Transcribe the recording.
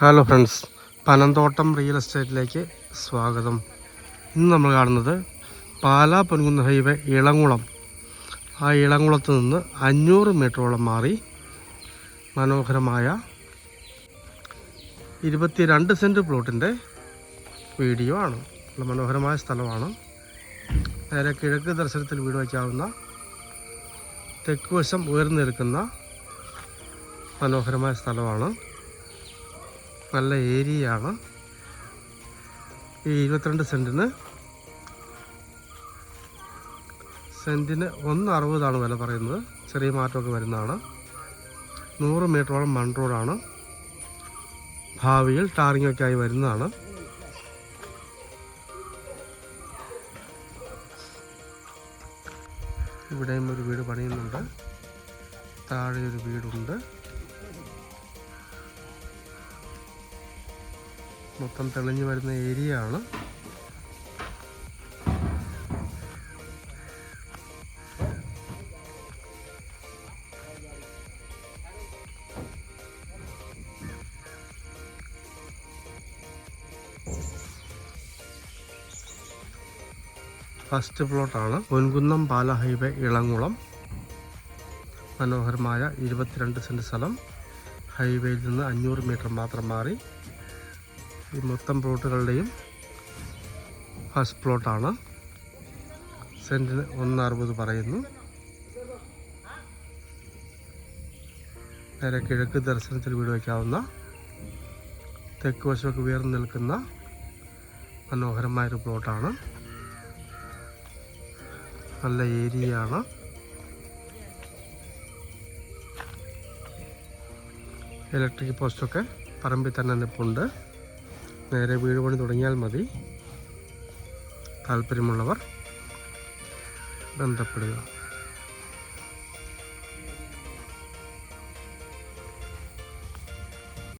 Hello friends Panamthottam real എസ്റ്റേറ്റിലേക്ക് സ്വാഗതം. ഇന്ന് നമ്മൾ കാണുന്നത് പാലാ പൊൻകുന്ന് ഹൈവേ ഇളങ്കുളം ആ ഇളങ്കുളത്ത് നിന്ന് അഞ്ഞൂറ് മീറ്ററോളം മാറി മനോഹരമായ ഇരുപത്തിരണ്ട് സെന്റ് പ്ലോട്ടിന്റെ വീഡിയോ ആണ്. മനോഹരമായ സ്ഥലമാണ്. നേരെ കിഴക്ക് ദർശനത്തിൽ വീട് വയ്ക്കാവുന്ന തെക്ക് വശം ഉയർന്നു നിൽക്കുന്ന മനോഹരമായ സ്ഥലമാണ്. നല്ല ഏരിയയാണ്. ഈ ഇരുപത്തിരണ്ട് സെന്റിന് സെന്റിന് ഒന്ന് അറുപതാണ് വില പറയുന്നത്. ചെറിയ മാറ്റമൊക്കെ വരുന്നതാണ്. നൂറ് മീറ്ററോളം മൺ റോഡാണ്. ഭാവിയിൽ ടാറിങ്ങൊക്കെ ആയി വരുന്നതാണ്. ഇവിടെയും ഒരു വീട് പണിയുന്നുണ്ട്. താഴെ ഒരു വീടുണ്ട്. മൊത്തം തെളിഞ്ഞു വരുന്ന ഏരിയ ആണ്. ഫസ്റ്റ് പ്ലോട്ടാണ് പൊൻകുന്നം പാല ഹൈവേ ഇളങ്കുളം മനോഹരമായ ഇരുപത്തിരണ്ട് സെന്റ് സ്ഥലം. ഹൈവേയിൽ നിന്ന് അഞ്ഞൂറ് മീറ്റർ മാത്രം മാറി. ഈ മൊത്തം പ്ലോട്ടുകളുടെയും ഫസ്റ്റ് പ്ലോട്ടാണ്. സെന്റിന് ഒന്ന് അറുപത് പറയുന്നു. നേരെ കിഴക്ക് ദർശനത്തിൽ വീട് വയ്ക്കാവുന്ന തെക്ക് വശമൊക്കെ ഉയർന്നു നിൽക്കുന്ന മനോഹരമായൊരു പ്ലോട്ടാണ്. നല്ല ഏരിയയാണ്. ഇലക്ട്രിക് പോസ്റ്റൊക്കെ പറമ്പിൽ തന്നെ നിൽപ്പുണ്ട് നേരെ വീട് പണി തുടങ്ങിയാൽ മതി. താല്പര്യമുള്ളവർ ബന്ധപ്പെടുക.